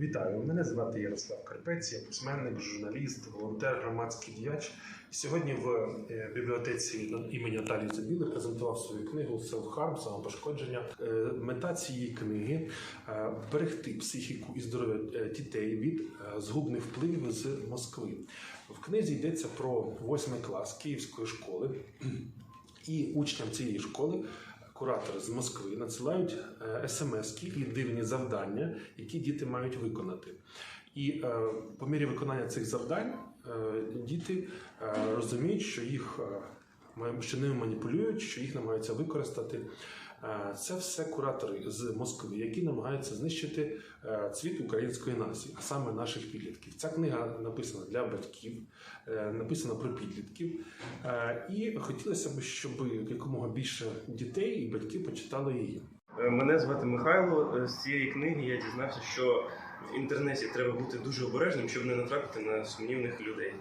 Вітаю, мене звати Ярослав Карпець, я письменник, журналіст, волонтер, громадський діяч. Сьогодні в е, бібліотеці імені Наталії Забіли презентував свою книгу «Селф-Харм» самопошкодження. Е, Мета цієї книги е, берегти психіку і здоров'я дітей від згубних впливів з Москви. В книзі йдеться про восьмий клас Київської школи, і учням цієї школи куратори з Москви надсилають смс і дивні завдання, які діти мають виконати. І е, по мірі виконання цих завдань е, діти е, розуміють, що їх е, що ними маніпулюють, що їх намагаються використати. Е, Це все куратори з Москви, які намагаються знищити е, цвіт української нації, а саме наших підлітків. Ця книга написана для батьків, е, написана про підлітків. І хотілося б, щоб якомога більше дітей і батьків почитали її. Мене звати Михайло. З цієї книги я дізнався, що в інтернеті треба бути дуже обережним, щоб не натрапити на сумнівних людей.